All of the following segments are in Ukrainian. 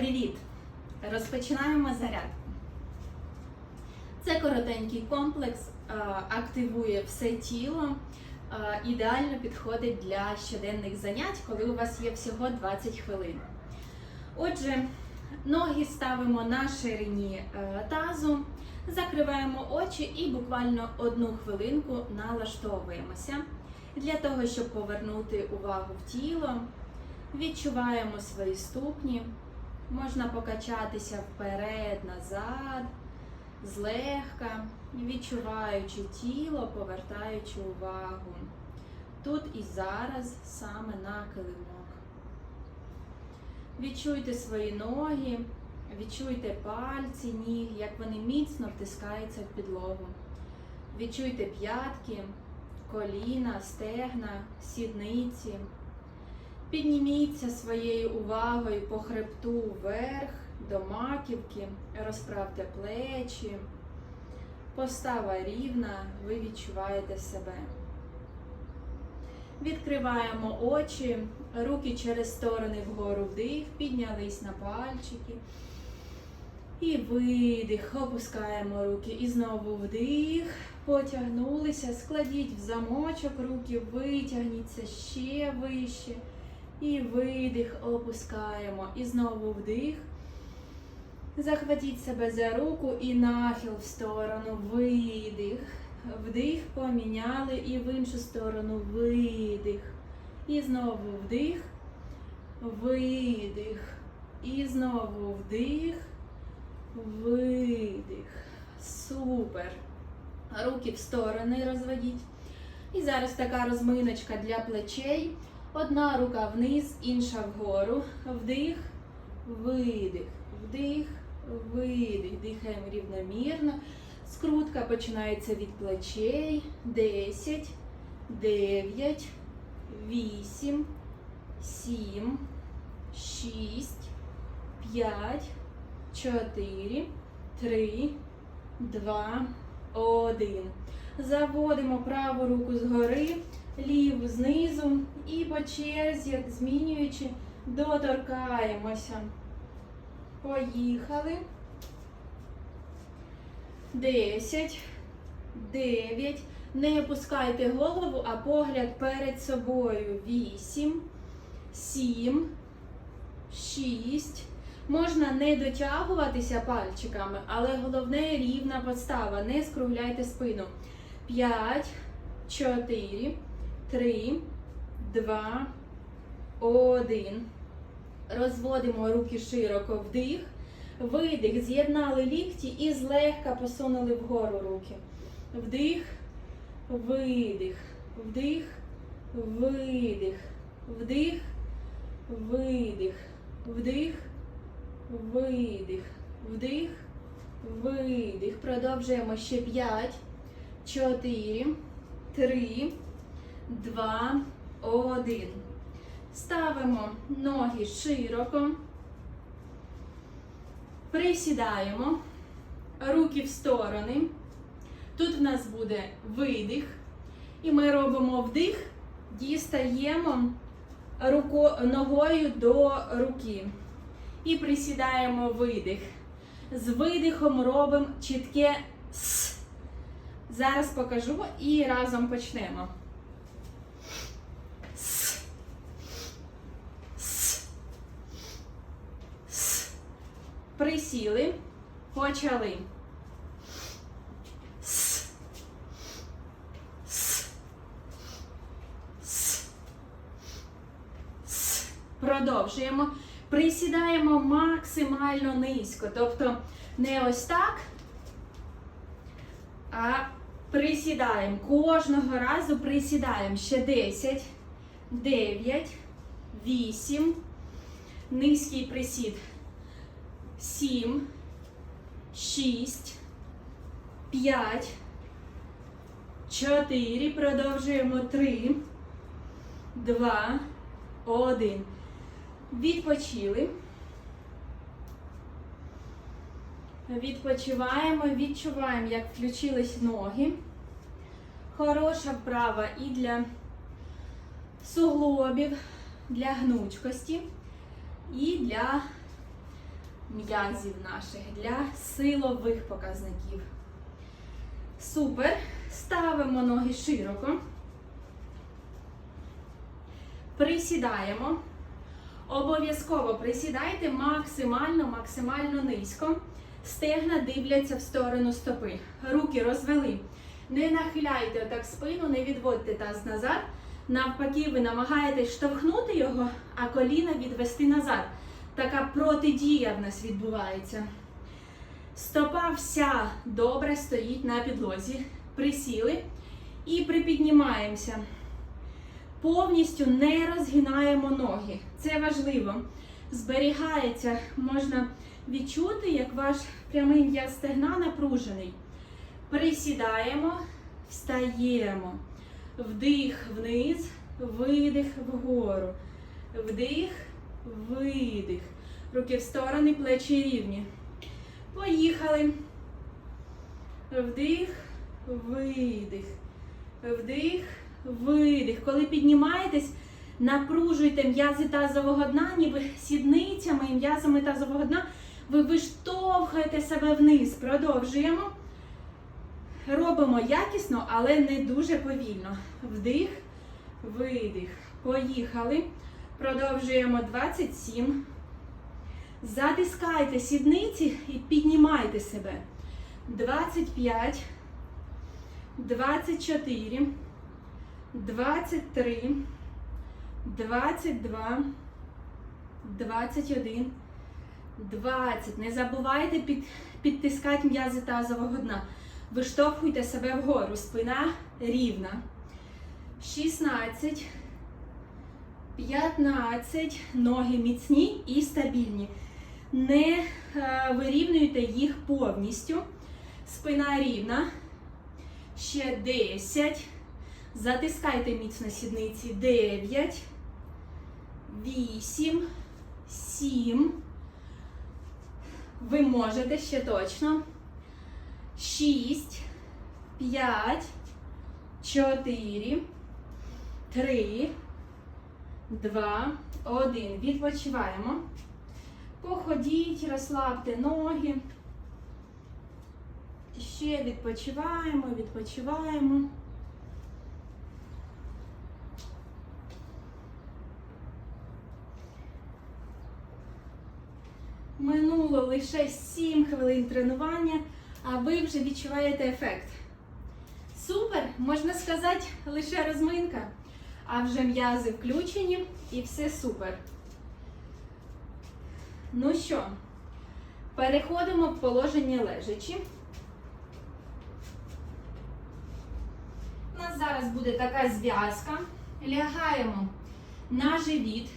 Привіт! Розпочинаємо зарядку. Це коротенький комплекс, е, активує все тіло, е, ідеально підходить для щоденних занять, коли у вас є всього 20 хвилин. Отже, ноги ставимо на ширині е, тазу, закриваємо очі і буквально одну хвилинку налаштовуємося для того, щоб повернути увагу в тіло. Відчуваємо свої ступні. Можна покачатися вперед, назад, злегка, відчуваючи тіло, повертаючи увагу. Тут і зараз саме на килимок. Відчуйте свої ноги, відчуйте пальці ніг, як вони міцно втискаються в підлогу. Відчуйте п'ятки, коліна, стегна, сідниці. Підніміться своєю увагою по хребту вверх до маківки, розправте плечі, постава рівна, ви відчуваєте себе. Відкриваємо очі, руки через сторони вгору вдих, піднялись на пальчики. І видих, опускаємо руки. І знову вдих, потягнулися, складіть в замочок руки, витягніться ще вище. І видих, опускаємо. І знову вдих. Захватіть себе за руку і нахил в сторону. Видих. Вдих, поміняли і в іншу сторону видих. І знову вдих, видих. І знову вдих, видих. Супер. Руки в сторони розведіть. І зараз така розминочка для плечей. Одна рука вниз, інша вгору. Вдих, видих, вдих, видих. Дихаємо рівномірно. Скрутка починається від плечей. 10, 9, 8, 7, 6, 5, 4, 3, 2, 1. Заводимо праву руку згори, ліву знизу і по черзі, змінюючи, доторкаємося. Поїхали. 10, 9. Не опускайте голову, а погляд перед собою. 8, 7, 6. Можна не дотягуватися пальчиками, але головне рівна постава. Не скругляйте спину. 5, 4, 3, 2, 1. Розводимо руки широко вдих. Видих, з'єднали лікті і злегка посунули вгору руки. Вдих, видих, вдих, видих, вдих, видих, вдих, видих, вдих, видих. Продовжуємо ще 5, 4, 3, 2, 1. Ставимо ноги широко. Присідаємо, руки в сторони. Тут в нас буде видих. І ми робимо вдих, дістаємо руко, ногою до руки. І присідаємо видих. З видихом робимо чітке с. Зараз покажу і разом почнемо. С. С. С. Присіли, почали. С. С. С. С. Продовжуємо. Присідаємо максимально низько. Тобто не ось так, а присідаємо. Кожного разу присідаємо. Ще 10, 9, 8. Низький присід. 7, 6, 5, 4. Продовжуємо 3, 2, 1. Відпочили. Відпочиваємо, відчуваємо, як включились ноги. Хороша вправа і для суглобів, для гнучкості і для м'язів наших, для силових показників. Супер. Ставимо ноги широко. Присідаємо. Обов'язково присідайте максимально, максимально низько. Стегна дивляться в сторону стопи. Руки розвели. Не нахиляйте отак спину, не відводьте таз назад. Навпаки, ви намагаєтесь штовхнути його, а коліна відвести назад. Така протидія в нас відбувається. Стопа вся добре стоїть на підлозі. Присіли і припіднімаємося. Повністю не розгинаємо ноги. Це важливо. Зберігається, можна відчути, як ваш прямий м'яз стегна напружений. Присідаємо, встаємо. Вдих вниз, видих вгору. Вдих, видих. Руки в сторони, плечі рівні. Поїхали. Вдих, видих. Вдих, видих. Коли піднімаєтесь, напружуйте м'язи тазового дна, ніби сідницями і м'язами тазового дна. Ви виштовхуєте себе вниз. Продовжуємо. Робимо якісно, але не дуже повільно. Вдих, видих. Поїхали. Продовжуємо 27. Затискайте сідниці і піднімайте себе. 25, 24, 23, 22, 21, 20. Не забувайте під, підтискати м'язи тазового дна. Виштовхуйте себе вгору. Спина рівна. 16, 15. Ноги міцні і стабільні. Не е, вирівнюйте їх повністю. Спина рівна. Ще 10. Затискайте міцно сідниці. 9. 8. 7. Ви можете ще точно. 6. 5. 4. 3. 2. 1. Відпочиваємо. Походіть, розслабте ноги. Ще відпочиваємо, відпочиваємо. Минуло лише 7 хвилин тренування, а ви вже відчуваєте ефект. Супер! Можна сказати, лише розминка, а вже м'язи включені і все супер. Ну що, переходимо в положення лежачі. У нас зараз буде така зв'язка. Лягаємо на живіт,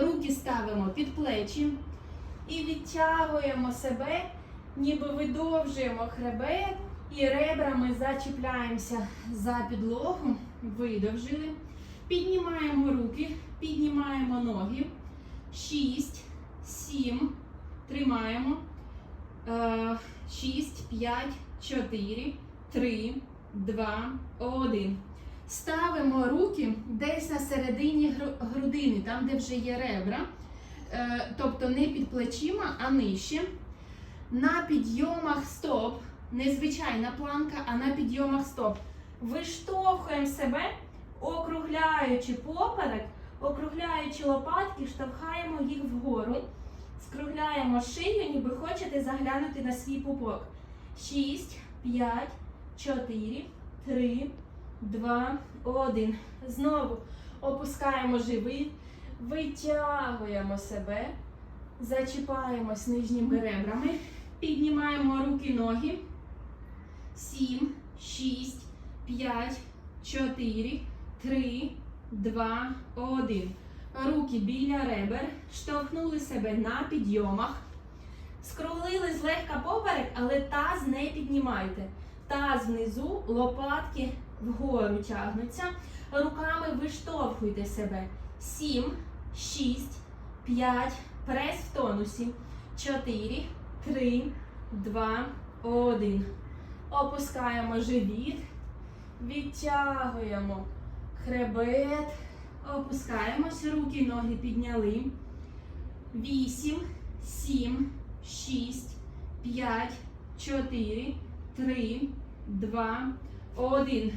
руки ставимо під плечі і відтягуємо себе, ніби видовжуємо хребет і ребрами зачіпляємося за підлогу, видовжили. Піднімаємо руки, піднімаємо ноги. Шість. 7, тримаємо. 6, 5, 4, 3, 2, 1. Ставимо руки десь на середині грудини, там, де вже є ребра. Е, тобто не під плечима, а нижче. На підйомах стоп. Не звичайна планка, а на підйомах стоп. Виштовхуємо себе, округляючи поперек. Округляючи лопатки, штовхаємо їх вгору. Скругляємо шию, ніби хочете заглянути на свій пупок. 6, 5, 4, 3, 2, 1. Знову опускаємо живіт, витягуємо себе, зачіпаємось нижніми ребрами, піднімаємо руки, ноги. 7, 6, 5, 4, 3, 2, 1. Руки біля ребер, штовхнули себе на підйомах. Скрулили злегка поперек, але таз не піднімайте. Таз внизу, лопатки вгору тягнуться. Руками виштовхуйте себе. 7, 6, 5, прес в тонусі. 4, 3, 2, 1. Опускаємо живіт. Відтягуємо хребет. Опускаємось, руки, ноги підняли. 8, 7, шість, п'ять, чотири, три, два, один.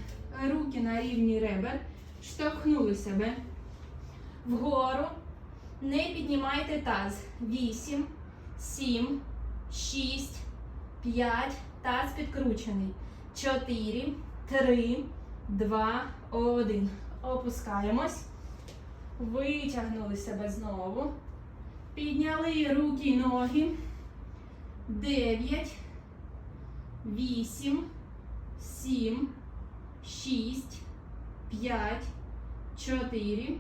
Руки на рівні ребер. Штовхнули себе вгору. Не піднімайте таз. Вісім, сім, шість, п'ять. Таз підкручений. Чотири, три, два, один. Опускаємось. Витягнули себе знову. Підняли руки й ноги. Дев'ять, вісім, сім, шість, п'ять, чотири,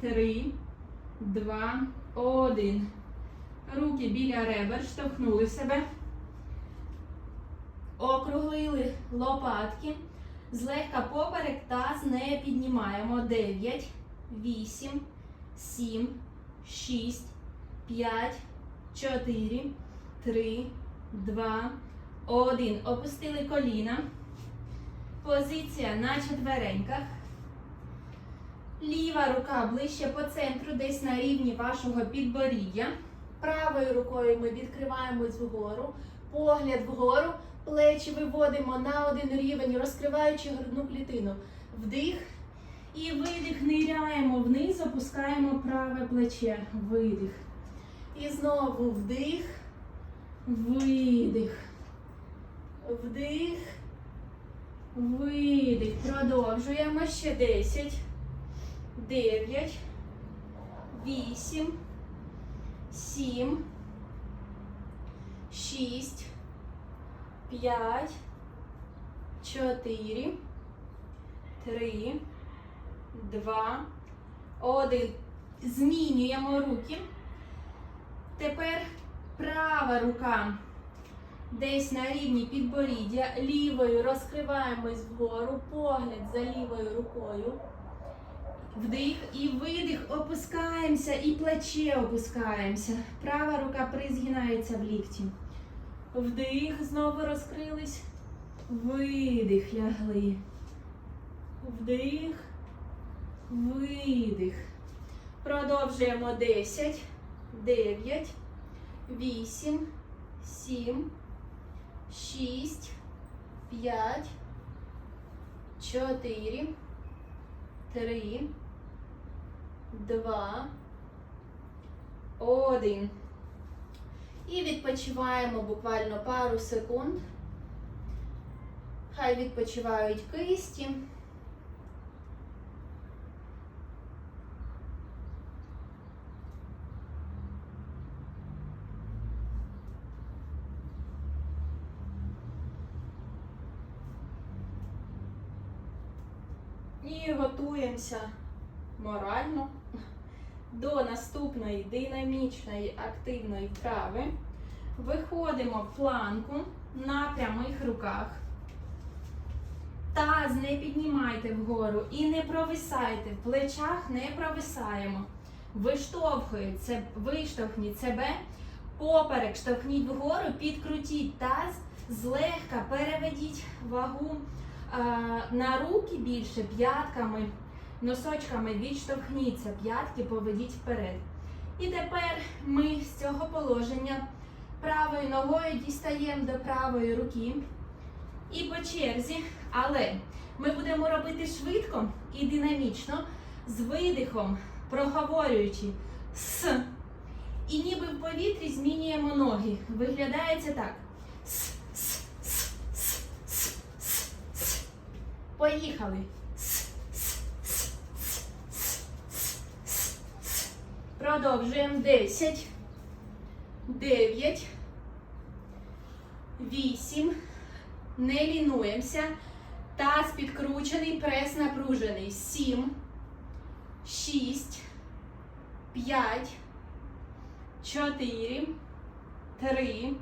три, два, один. Руки біля ребер, штовхнули себе. Округлили лопатки. Злегка поперек таз не піднімаємо. 9, 8, 7, 6, 5, 4, 3, 2, 1. Опустили коліна. Позиція на четвереньках. Ліва рука ближче по центру, десь на рівні вашого підборіддя. Правою рукою ми відкриваємось вгору, погляд вгору, плечі виводимо на один рівень, розкриваючи грудну клітину. Вдих і видих, ниряємо вниз, опускаємо праве плече. Видих. І знову вдих, видих. Вдих, видих. Продовжуємо ще 10. 9, 8, 7, 6, 5, 4, 3, 2, 1. Змінюємо руки. Тепер права рука десь на рівні підборіддя. Лівою розкриваємось вгору, погляд за лівою рукою. Вдих і видих, опускаємося і плече опускаємося. Права рука призгинається в лікті. Вдих, знову розкрились. Видих, лягли. Вдих, видих. Продовжуємо 10, 9, 8, 7, 6, 5, 4, 3, 2, 1. І відпочиваємо буквально пару секунд. Хай відпочивають кисті. І готуємося морально до наступної динамічної активної вправи. Виходимо в планку на прямих руках. Таз не піднімайте вгору і не провисайте. В плечах не провисаємо. Виштовхується, виштовхніть себе, поперек штовхніть вгору, підкрутіть таз, злегка переведіть вагу а, на руки більше п'ятками, носочками відштовхніться, п'ятки поведіть вперед. І тепер ми з цього положення правою ногою дістаємо до правої руки. І по черзі, але ми будемо робити швидко і динамічно, з видихом, проговорюючи с. І ніби в повітрі змінюємо ноги. Виглядає це так. С, с, с, с, с, с, с. Поїхали. С, с, с, с, с, с, с, с. Продовжуємо 10, 9, 8. Не лінуємося. Таз підкручений, прес напружений. 7, 6, 5, 4, 3,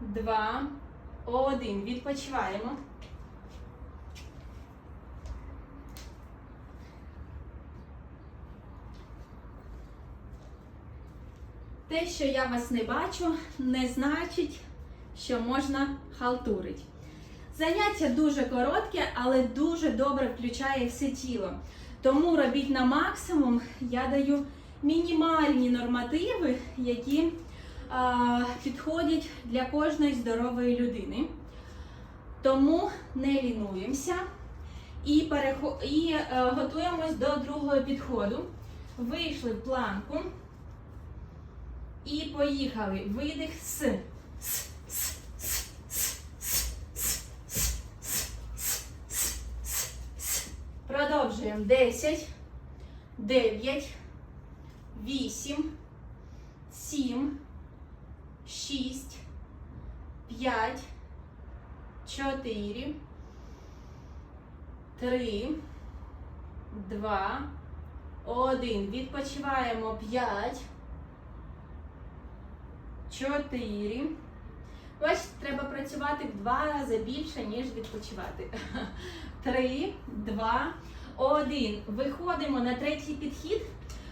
2, 1. Відпочиваємо. Те, що я вас не бачу, не значить, що можна халтурити. Заняття дуже коротке, але дуже добре включає все тіло. Тому робіть на максимум. Я даю мінімальні нормативи, які а, підходять для кожної здорової людини. Тому не лінуємося і, перехо... і е, готуємось до другого підходу. Вийшли в планку і поїхали. Видих з. С, с, с, с, с, с, с, с, с, с, с. Продовжуємо. 10, 9, 8, 7, 6, 5, 4, 3, 2, 1. Відпочиваємо 5, 4. Бачите, треба працювати в два рази більше, ніж відпочивати. 3, 2, 1. Виходимо на третій підхід,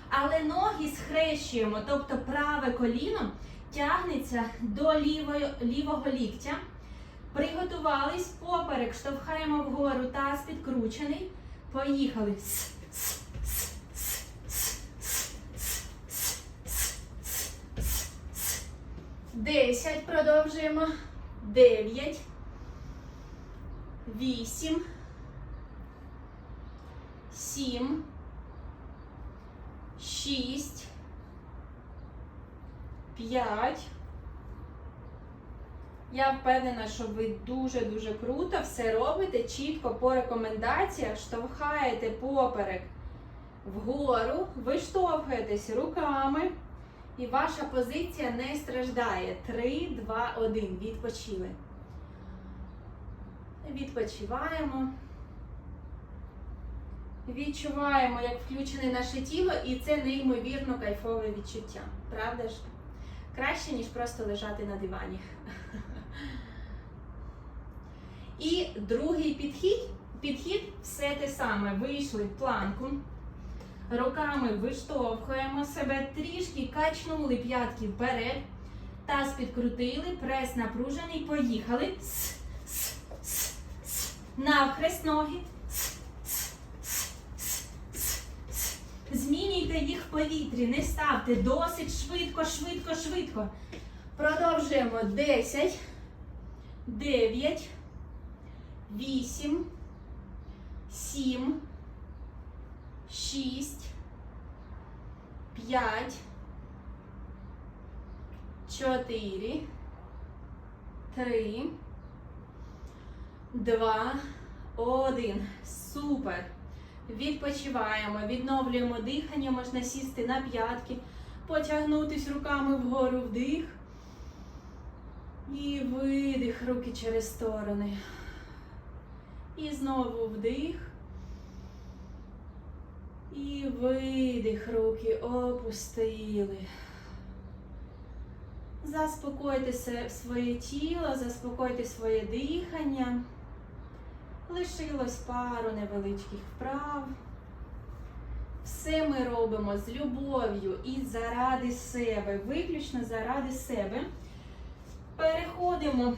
але ноги схрещуємо, тобто праве коліно тягнеться до лівої, лівого ліктя. Приготувались, поперек штовхаємо вгору, таз підкручений. Поїхали. С, с, с, 10, продовжуємо. 9, 8, 7, 6, 5. Я впевнена, що ви дуже-дуже круто все робите чітко по рекомендаціях, штовхаєте поперек вгору, ви штовхаєтесь руками і ваша позиція не страждає. 3, 2, 1. Відпочили. Відпочиваємо. Відчуваємо, як включене наше тіло, і це неймовірно кайфове відчуття. Правда ж? Краще, ніж просто лежати на дивані. І другий підхід, підхід все те саме. Вийшли в планку, руками виштовхуємо себе, трішки качнули п'ятки вперед, таз підкрутили, прес напружений, поїхали. С, с, с, с. Навхрест ноги. С, с, с, с, с. Змінюйте їх в повітрі, не ставте досить швидко, швидко, швидко. Продовжуємо 10, 9, 8, 7, 6, 5, 4, 3, 2, 1. Супер. Відпочиваємо, відновлюємо дихання, можна сісти на п'ятки, потягнутись руками вгору вдих. І видих руки через сторони. І знову вдих. І видих руки опустили. Заспокойте своє тіло, заспокойте своє дихання. Лишилось пару невеличких вправ. Все ми робимо з любов'ю і заради себе, виключно заради себе. Переходимо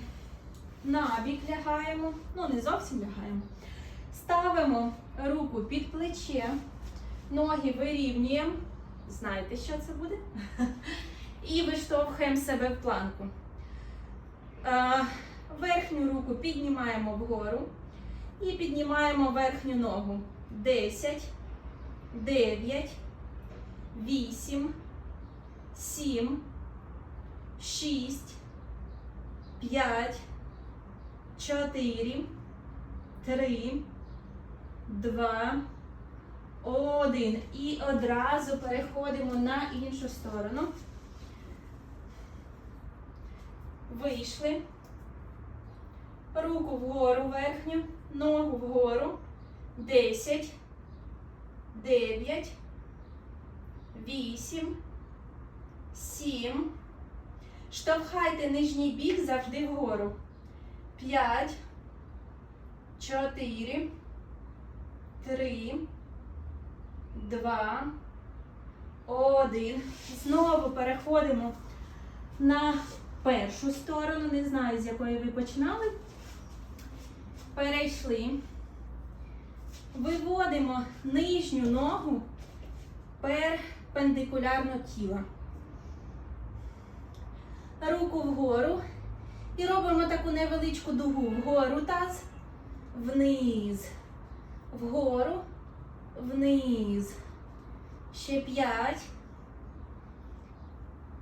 на бік, лягаємо, ну не зовсім лягаємо. Ставимо руку під плече, ноги вирівнюємо. Знаєте, що це буде? І виштовхуємо себе в планку. Е, Верхню руку піднімаємо вгору і піднімаємо верхню ногу. 10, 9, 8, 7, 6, 5, 4, 3, 2, 1. І одразу переходимо на іншу сторону. Вийшли. Руку вгору верхню, ногу вгору. 10, 9, 8, 7. Штовхайте нижній бік завжди вгору. 5, 4, 3, 2, 1. Знову переходимо на першу сторону. Не знаю, з якої ви починали. Перейшли. Виводимо нижню ногу перпендикулярно тіла. руку вгору. І робимо таку невеличку дугу. Вгору таз, вниз, вгору, вниз. Ще п'ять.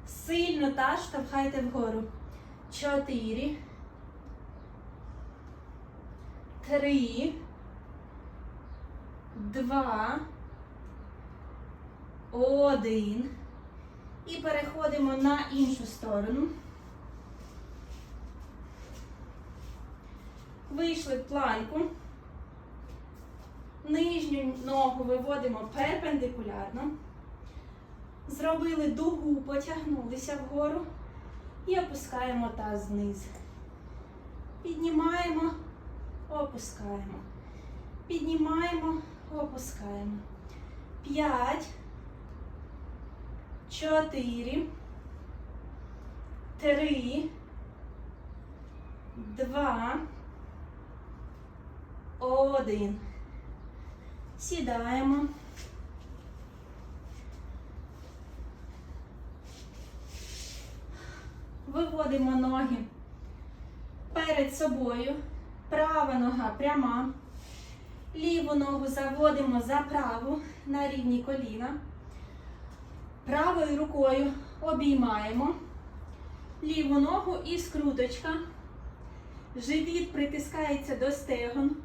Сильно таз штовхайте вгору. Чотири. Три. Два. Один. І переходимо на іншу сторону. Вийшли в планку. Нижню ногу виводимо перпендикулярно. Зробили дугу, потягнулися вгору і опускаємо таз вниз. Піднімаємо, опускаємо. Піднімаємо, опускаємо. П'ять. Чотири. Три. Два. Один. Сідаємо. Виводимо ноги перед собою. Права нога пряма. Ліву ногу заводимо за праву на рівні коліна. Правою рукою обіймаємо ліву ногу і скруточка. Живіт притискається до стегон.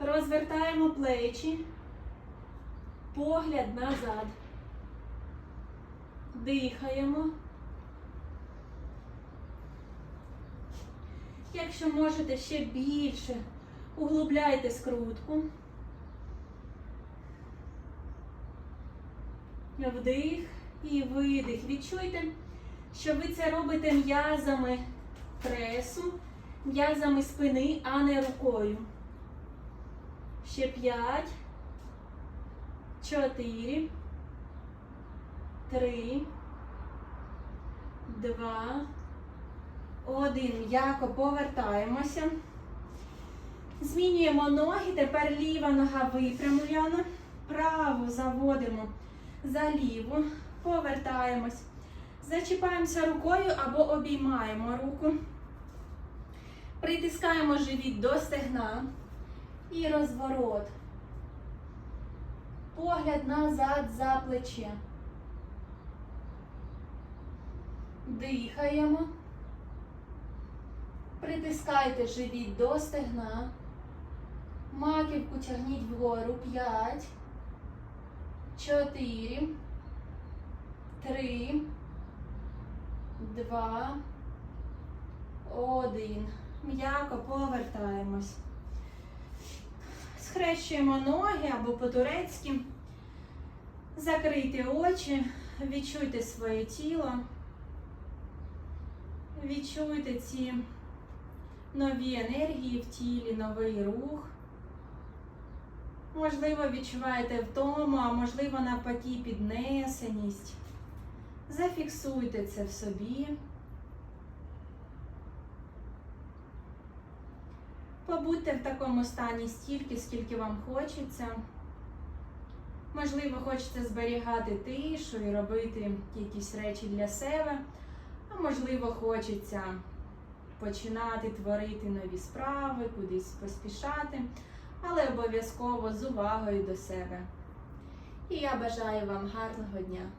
Розвертаємо плечі. Погляд назад. Дихаємо. Якщо можете ще більше, углубляйте скрутку. Вдих і видих. Відчуйте, що ви це робите м'язами пресу, м'язами спини, а не рукою. Ще п'ять, чотири, три, два, один. М'яко повертаємося. Змінюємо ноги. Тепер ліва нога випрямлена. Праву заводимо за ліву. Повертаємось. Зачіпаємося рукою або обіймаємо руку. Притискаємо живіт до стегна. І розворот. Погляд назад за плече. Дихаємо. Притискайте живіт до стегна. Маківку тягніть вгору. П'ять. Чотири. Три. Два. Один. М'яко повертаємось. Схрещуємо ноги або по-турецьки. Закрийте очі, відчуйте своє тіло. Відчуйте ці нові енергії в тілі, новий рух. Можливо, відчуваєте втому, а можливо, навпаки, піднесеність. Зафіксуйте це в собі. Побудьте в такому стані стільки, скільки вам хочеться. Можливо, хочеться зберігати тишу і робити якісь речі для себе, а можливо, хочеться починати творити нові справи, кудись поспішати, але обов'язково з увагою до себе. І я бажаю вам гарного дня!